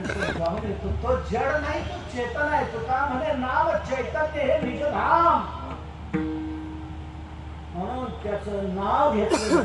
ज्ञानेश्वर जाऊन येतो तो जड नाही तो चेतन आहे. तुका म्हणे नाव चैतन्य हे निज धाम म्हणून त्याच नाव घेतलं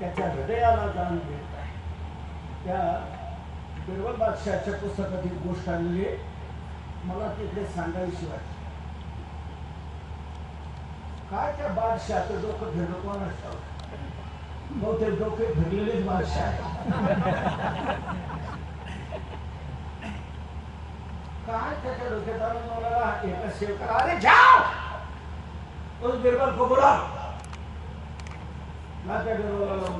त्याच्या हृदयाला जाऊन घेत आहे. त्या बिरबल बादशहाच्या पुस्तकात एक गोष्ट आणली. मला तिकडे सांगावीशी वाटते काय त्या बादशहाचं डोकं फिरलं कोण असतं बहुतेक डोके फिरलेलेच बादशाह आहे काय त्याच्या डोक्यात आलं मला एका सेवका अरे जाओ बिरबल को बोला ना त्या बिरबलाला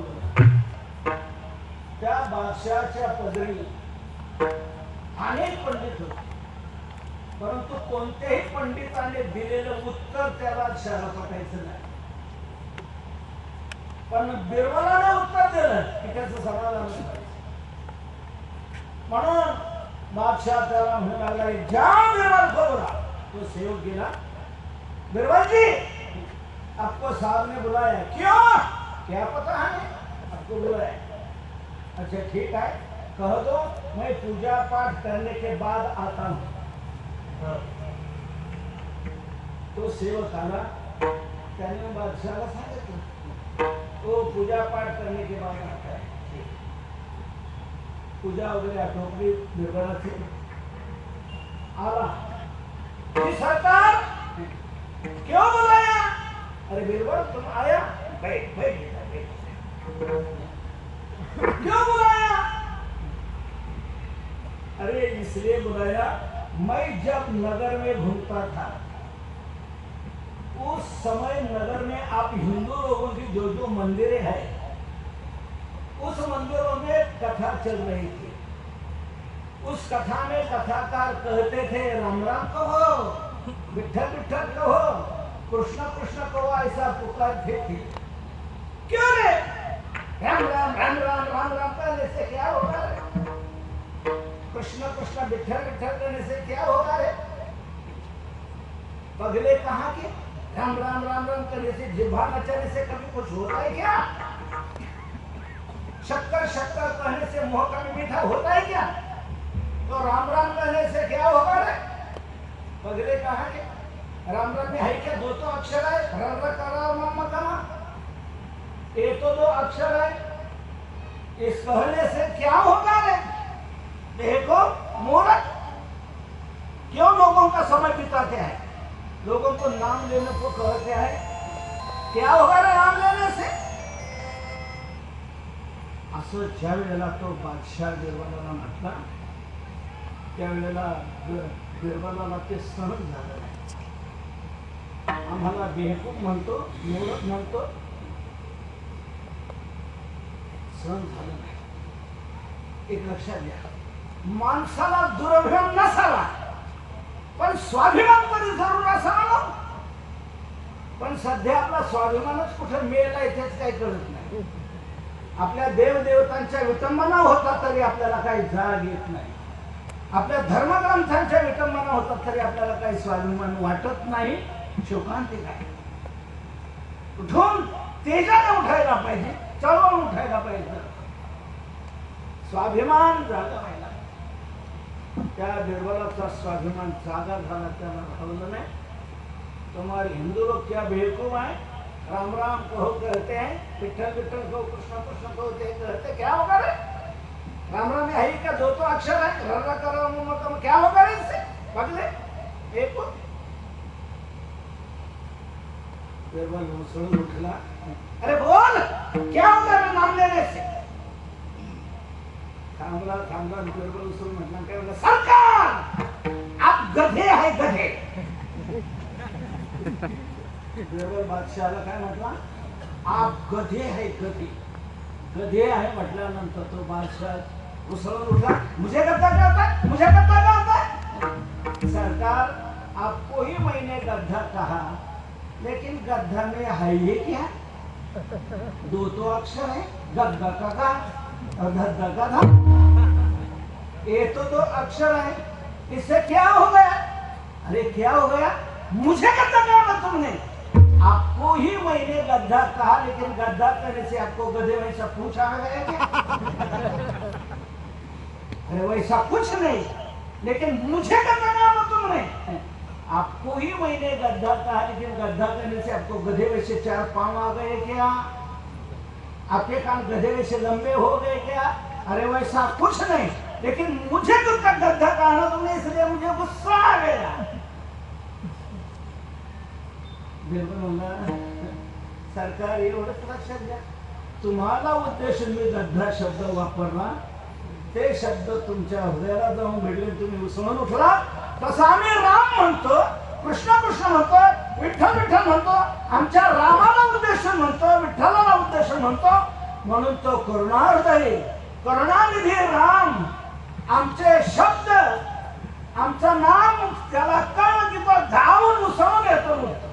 त्या पदरी अनेक पंडित होते. परंतु कोणत्याही पंडिताने दिलेलं उत्तर त्याला शहरा पटायचं नाही. पण बिरबलाने उत्तर दिलं की त्याचं समाधान म्हणून बादशाह को बुला तो सेवक बिरबल जी, आपको साहब ने बुलाया। क्यों? क्या पता है? आपको बुलाया। अच्छा ठीक है। कह दो मैं पूजा पाठ करने के बाद आता हूँ। तो सेवक आला त्याने बादशाहला सांगितलं तो पूजा पाठ करने के बाद आता है. पूजा वगैरे आटोपली बिरबलाची आला सरकार, क्यों बुलाया? अरे बिरबल तुम आया, बैठ बैठ क्यों बुलाया? अरे इसलिए बुलाया, मैं जब नगर में घूमता था, उस समय नगर में आप हिंदू लोगों की जो जो मंदिरें हैं उस मंदिरों में कथा चल रही थी। उस कथा में कथाकार कहते थे, राम राम कहो विठल विठल कहो, कृष्ण कृष्ण कहो, ऐसा पुकारते थे। क्यों रे? राम राम राम राम राम राम करने से क्या होगा कृष्ण कृष्ण विठल विठल करने से क्या होगा रे? पगले कहा के? राम राम राम राम करने से जिह्वा नचने से कभी कुछ होता है क्या? शक्कर शक्कर कहने से मुँह कभी मीठा होता है क्या? तो राम राम कहने से क्या होगा रे? पगले कहा के राम राम में है क्या? दो तो अक्षर है। र र करा मम्मा कमा ये तो दो अक्षर है। इस कहने से क्या होगा रे? देखो, मूर्ख। क्यों लोगों का समय बिताते हैं? लोगों को नाम लेने को कहते हैं। क्या होगा रे नाम लेने असं ज्या वेळेला तो बादशाह बिरबलाला म्हटला त्यावेळेला बिर- बिरबलाला ते सहन झालं नाही. आम्हाला बेहकूब म्हणतो मोरत म्हणतो सहन झालं नाही. एक लक्षात घ्या. माणसाला दुर्भ्रम नसावा. पण स्वाभिमान कधी जरूर असावा पण सध्या आपला स्वाभिमानच कुठे आहे तेच काही कळत नाही. आपल्या देवदेवतांच्या विटंबना होतात तरी आपल्याला काही जाग येत नाही. आपल्या धर्मग्रंथांच्या विटंबना होतात तरी आपल्याला काही स्वाभिमान वाटत नाही शोकांती काय उठून तेजाने उठायला पाहिजे चळवळ उठायला पाहिजे. स्वाभिमान जागा व्हायला त्या बिरबलाचा स्वाभिमान जागा झाला त्याला राहवलं नाही. तुम्हाला हिंदू लोक क्या बेवकूफ आहे राम राम कहो कहते हैं विठल विठल कहो कृष्ण कृष्ण कहो ते कहते क्या होगा रे? राम राम में है ही दो तो अक्षर है र र करो कम क्या होगा रे इससे पगले एक बिरबल मुसळून उठला। अरे बोल क्या होगा रे नाम लेने से? थांबला थांबला बिरबल उचलून म्हटला काय म्हणला सरकार आप गधे आहे गधे। बिरबल बादशहाला काय म्हटला? आप गधे है गधे. गधे आहे म्हटल्यानंतर तो बादशाह उसळून उठला. मुझे गद्दा क्या होता है मुझे गद्दा क्या होता है सरकार आपको ही मैंने गद्दा कहा लेकिन गद्दा में है ये क्या? दो तो अक्षर है गद्दा का गा और गद्दा का धा. ये तो दो अक्षर है इससे क्या हो गया? अरे क्या हो गया? मुझे गद्दा क्या बोला तुमने। आपको ही मैंने गद्दा कहा, लेकिन गद्दा करने से आपको गधे वैसा पूछा गया क्या? अरे वैसा कुछ नहीं, लेकिन मुझे गद्दा कहा ना तुमने। आपको ही मैंने गद्दा कहा, लेकिन गद्दा करने से आपको गधे वैसे चार पाँव आ गए क्या? आपके कान गधे वैसे लंबे हो गए क्या? अरे वैसा कुछ नहीं, लेकिन मुझे तुमका गद्दा कहा ना तुमने, इसलिए मुझे गुस्सा आ गया। बिलकुल सरकार एवढंच लक्षात घ्या. तुम्हाला उद्देशून मी गद्दा शब्द वापरला ते शब्द तुमच्या हृदयाला जाऊन भेटले तुम्ही उसळून उठला. तसा आम्ही राम म्हणतो कृष्ण कृष्ण म्हणतो विठ्ठल विठ्ठल म्हणतो आमच्या रामाला उद्देशून म्हणतो विठ्ठलाला उद्देशून म्हणतो. म्हणून तो करुणाहृदयी करुणानिधी राम. आमचे शब्द आमचं नाम त्याला कळ की तो धावून उसळून येतो.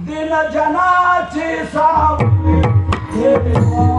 दिन जनाची सावली हे। हो।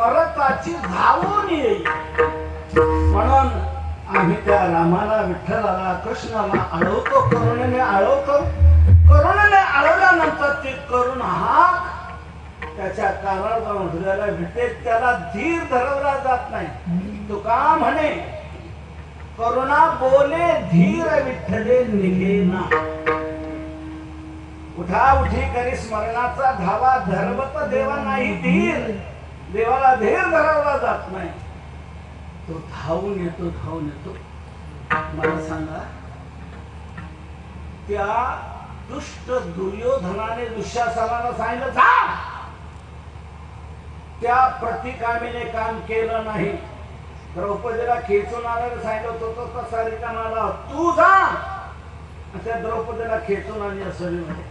स्मरताची धावून येईल. म्हणून आम्ही त्या रामाला विठ्ठलाला कृष्णाला आळवतो करुणेने आळवतो. करुणेने आळवल्यानंतर ती करुण हाक. त्याच्या कानावर जाऊन हृदयाला भेटेल त्याला धीर धरवला जात नाही. तो का म्हणे करुणा बोले धीर विठ्ठले निघेना उठा उठी करी स्मरणाचा धावा धर्मत देवा नाही धीर. देवाला धैर्य धरावला जात नाही. तो धावून येतो धावून येतो. मला सांगा त्या दुष्ट दुर्योधनाने दुःशासनाला सांगितलं जा! त्या प्रतिकामीने काम केलं नाही. द्रौपदीला खेचून आणायला सांगितलं होतं तसा कसा रिकामाला तू जा! त्या द्रौपदीला खेचून आणि असं म्हणे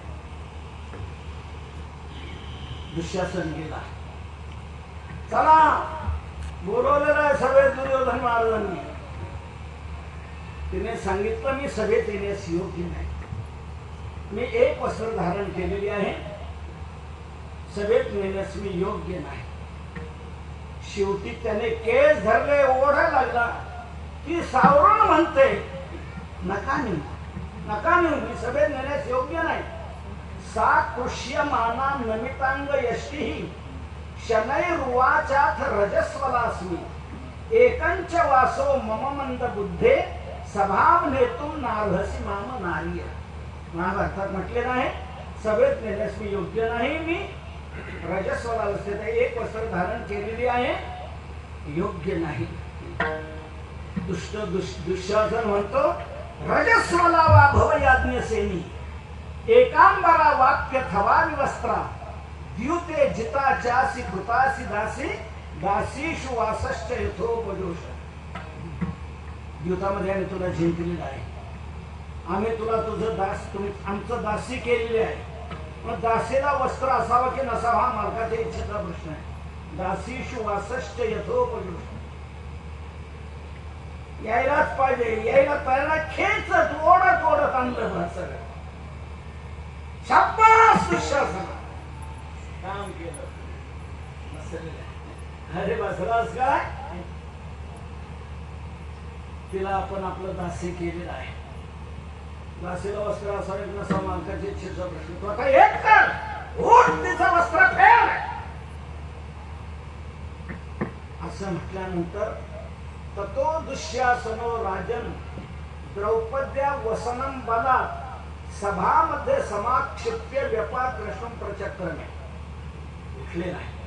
दुःशासन गेला. चला. बोलवलेलं आहे सगळे दुर्योधन महाराजांनी. तिने सांगितलं मी सभेत येण्यास योग्य नाही. मी एक वस्त्र धारण केलेली आहे. सभेत नेण्यास मी योग्य नाही. शेवटी त्याने केस धरले ओढा लागला. की सावरण म्हणते नका नेऊ नका नेऊ मी सभेत नेण्यास योग्य नाही. सा कृष्यमाना नमितांग यष्टीही शनैर्वाचाथ रजस्वलास्मी। एकंच वासो मम मंद बुद्धे स्वभाव नेतुम नार्हसी माम नार्य। महाभारतात म्हटले नाही सभेत नेण्यास मी योग्य नाही मी रजस्वला अवस्थेत एक वस्त्र धारण केलेली आहे योग्य नाही। दुष्ट दुष दुःशासन म्हणतो रजस्वला वा भव याज्ञसेनी एकांबरा वाक्य थवावी वस्त्रा द्युते जिताच्यासी कृतासी दासी दासीशु वासश्च यथोपजोष द्युतामध्ये आम्ही तुला जिंकलेलं आहे। आम्ही तुला तुझं दास तुम्ही आमचं दासी केलेले आहे। मग दासीला वस्त्र असावं की नसावा हा मालकाच्या इच्छेचा प्रश्न आहे। दासीशु वासश्च यथोपजोष यायलाच पाहिजे यायला तयार खेचत ओढत ओढत आणलं सगळं। शाबास दुःशासन काम केलं. अरे बसलास काय तिला आपण आपलं दास्य केलेलं आहे. दासीला वस्त्र असावे की नसावं मालकाच्या इच्छेचा प्रश्न. तो आता एक कर. उठ तिचं वस्त्र फेर असं म्हटल्यानंतर ततो दुःशासनो राजन द्रौपद्या वसनम बला सभामध्ये समाक्षिप्य व्यपा कृष्ण प्रचक्रमे उठलेला आहे.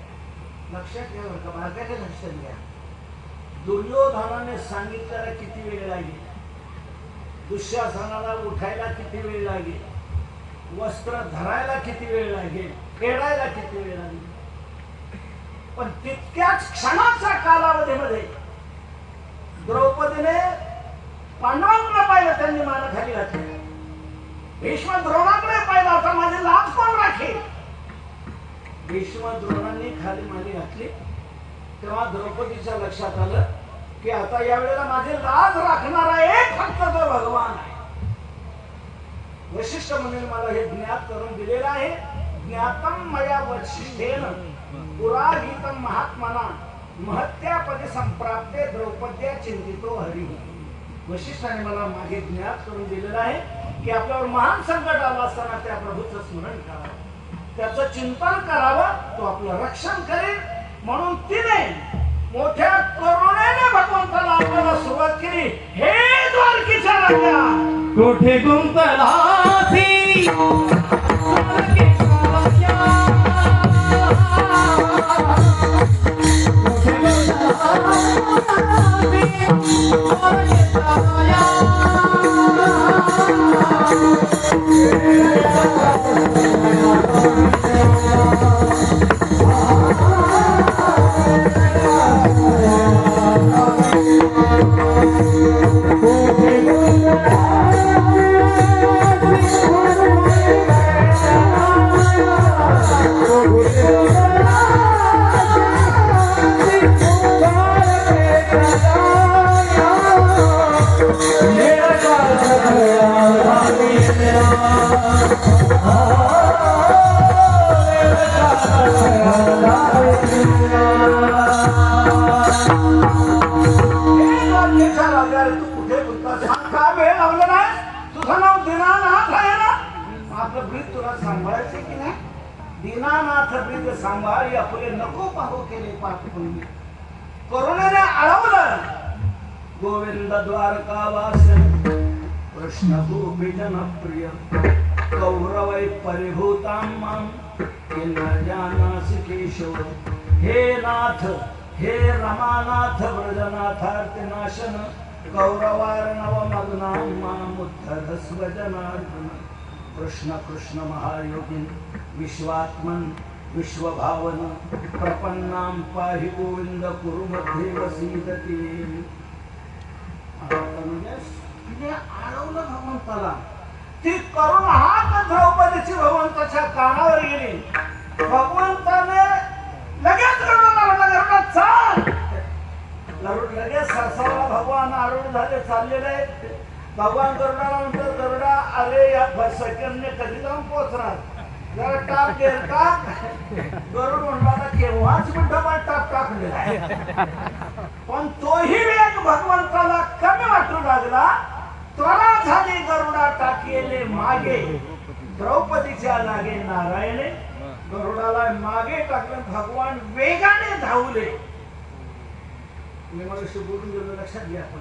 लक्षात घ्या बरं का बारकाने लक्षात घ्या. दुर्योधनाने सांगितल्याला किती वेळ लागेल? दुःशासनाला उठायला किती वेळ लागेल? वस्त्र धरायला किती वेळ लागेल? खेळायला किती वेळ लागेल? पण तितक्याच क्षणाच्या कालावधीमध्ये द्रौपदीने पांडवांकडे पाहिलं त्यांनी मान खाली घातली. भीष्म द्रोणाकडे पाहिलं आता माझे लाभ कोण राखेल भीष्म द्रोणांनी खाली माली घातली. तेव्हा द्रौपदीच्या लक्षात आलं की आता यावेळेला माझी लाज राखणारा एक फक्त तो भगवान आहे. वशिष्ठ म्हणून मला हे ज्ञात करून दिलेलं आहे. ज्ञातम मया वशिष्ठेन पुराहितम महात्माना महत्यापदी संप्राप्ते द्रौपद्या चिंतितो हरी. वशिष्ठाने मला मागे ज्ञात करून दिलेलं आहे की आपल्यावर महान संकट आलं असताना त्या प्रभूचं स्मरण करावं. त्याचं चिंतन करावं तो आपलं रक्षण करेल. म्हणून तिने मोठ्या करुणेने भगवंताला आपल्याला सुरुवात केली. हे द्वारकीच्या राजा! कोठे स्वर्गे दीनानाथ ब्रीद सांभाळ या फुले नको पाहू केले पाठवून पुण्य. करुणेने आळवलं गोविंद द्वारकावास कृष्ण गोपी जनप्रिय कौरवै परिभूतां मां केशव हे नाथ हे रमानाथ व्रजनाथार्थनाशन कौरवार्णव मग्नां मामुद्धरस्व कृष्ण कृष्ण महायोगिन विश्वात्मन विश्वभावन प्रपन्नां पाहि गोविंद कुरु मध्ये वसीदती। तिने आळवलं भगवंताला। ती करून हात द्रौपदीची भगवंताच्या कानावर गेली। भगवंताने लगेच गरुडाला म्हटलं गरुडा चाल! गरुड लगेच सरसावला भगवान आरूढ झाले चाललेले आहेत। भगवान गरुडाला म्हणतात गरुडा अरे या सेकंदने कधी जाऊन पोहोचणार? जरा गरुड म्हणला केव्हाच मिठोबा टाप टाकलेला आहे पण तोही वेग भगवंताला कमी वाटू लागला. त्वरा झाली गरुडा टाकेले मागे. द्रौपदीच्या लागे नारायणे. गरुडाला मागे टाकले भगवान वेगाने धावले. मी मला बोलून गेलो लक्षात घ्या. आपण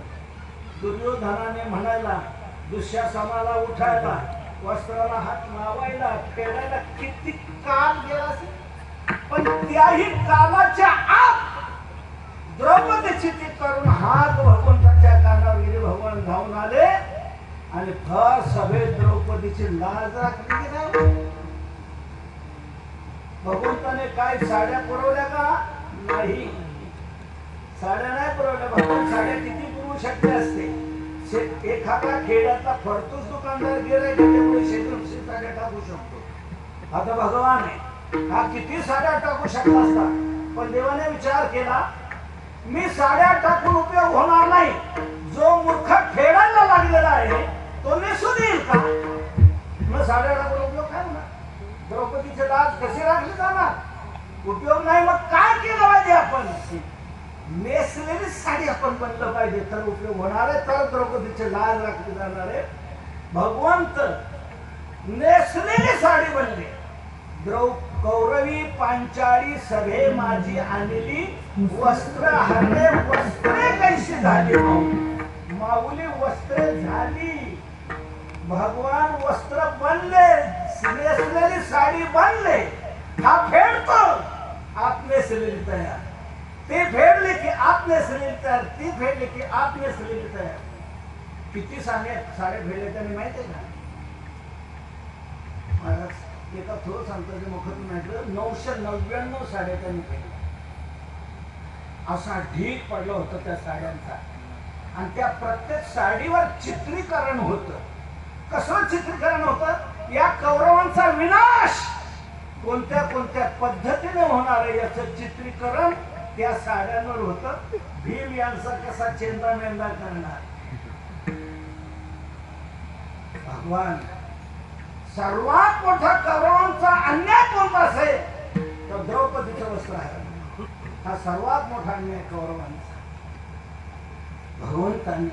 दुर्योधनाने म्हणायला दुःशासनाला उठायला वस्त्राला हात लावायला फेडायला किती काल गेला असेल? पण त्याही कालाच्या आत द्रौपदीची ती करून हात भगवंताच्या कानावर गेले भगवान धावून आले आणि फार सभेत द्रौपदीची लाज राखली की भगवंताने काय साड्या पुरवल्या का? नाही. साड्या नाही पुरवल्या. भगवान साड्या किती पुरवू शकते असते? एखादा खेड्यातला फडतूस दुकानदार गेलाय त्याच्यामुळे शेतकरी साड्या टाकू शकतो. आता भगवान आहे. हा किती साड्या टाकू शकला असता? पण देवाने विचार केला मी साड्या टाकून उपयोग होणार नाही. जो मूर्ख खेळायला लागलेला आहे तो मी देईल का? मग साड्या टाकून उपयोग काय होणार? द्रौपदीचे लाज कसे राखले जाणार? उपयोग नाही मग काय केलं पाहिजे आपण? नेसलेली साडी आपण बनलं पाहिजे. तर उपयोग होणार आहे. तर द्रौपदीचे लाज राखले जाणार आहे. भगवंत नेसलेली साडी बनली. द्रौ कौरवी पांचाळी सभे माझी आणलेली वस्त्र हरले वस्त्रे कैशी झाली हो. माऊली वस्त्रे झाली. भगवान वस्त्र बनले. नेसलेली साडी बनले. हा फेडतो. आत नेसलेली तयार. ते फेडले की आत नेसलेली तयार ती फेडली की आत नेसलेली तयार किती साडे साड्या फेडल्या मी माहिती आहे का? महाराज एका थोर की मुखत म्हटलं नऊशे नव्याण्णव साड्या त्यांनी फेडल्या असा ढीक पडला होता त्या साड्यांचा. आणि त्या प्रत्येक साडीवर चित्रीकरण होतं. कसं चित्रीकरण होतं? या कौरवांचा विनाश कोणत्या कोणत्या पद्धतीने होणार आहे याचं चित्रीकरण? त्या साड्यांवर होत. भीम यांचा कसा चेंदा मेंदा करणार? भगवान सर्वात मोठा कौरवांचा अन्याय कोणता असेल तर द्रौपदीचं वस्त्र आहे. हा सर्वात मोठा अन्याय कौरवांचा भगवंतांनी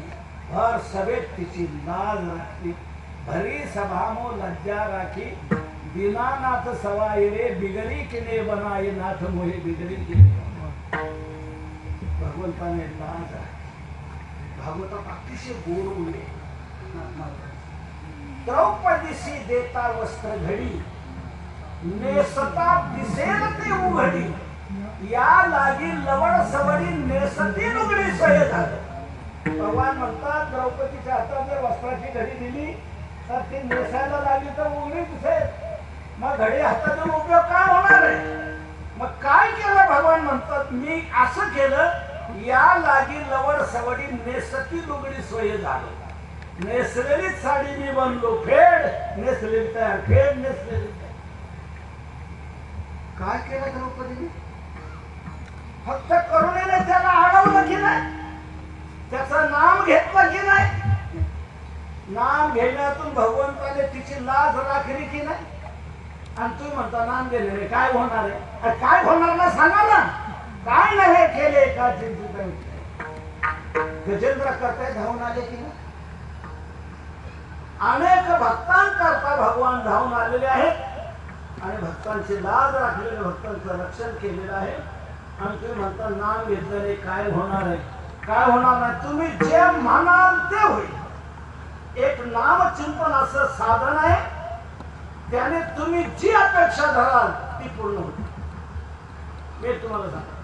भर सभेत तिची लाज राखली. भरी सभामो लज्जा राखी. दीनानाथ सवाई रे बिगरी किने बनाई नाथ मोहे बिगरी किने भगवंताने लाज राखली भागवतात अतिशय गोड उडे द्रौपदीशी देता वस्त्र घडी नेसता दिसेल ते उघडी. या लागी लवण सवडी नेसती लुगडी सोय झालं. भगवान म्हणतात द्रौपदीच्या हातात जर वस्त्राची घडी दिली तर ती नेसायला लागली तर उघडी दिसेल. मग घडी हातात उपयोग काय होणार आहे? मग काय केलं भगवान म्हणतात? मी असं केलं या लागी लवड सवडी नेसती लुगडी सोय झालं. नेसलेलीच साडी मी बनलो फेड नेसलेली तयार फेड नेसलेली तयार. काय केलं द्रौपदीने? फक्त करुणेने त्याला अडवलं की नाही? त्याचं नाम घेतलं की नाही? नाम घेण्यातून भगवंताने तिची लाज राखली की नाही? आणि तुम्ही म्हणता नाम गेलेले काय होणार आहे? काय होणार ना सांगा ना. काय नाही हे केले का चिंतित गजेंद्र करताय धावून आले की नाही? अनेक भक्तांकरता भगवान धावून आलेले आहेत. आणि भक्तांची लाज राखलेले भक्तांचं रक्षण केलेलं आहे. आणि तुम्ही म्हणता नाम घेतलेले काय होणार आहे? काय होणार नाही? तुम्ही जे म्हणाल ते होईल. एक नाम चिंतन असं साधन आहे. त्याने तुम्ही जी अपेक्षा धराल ती पूर्ण होईल. मी तुम्हाला सांगतो.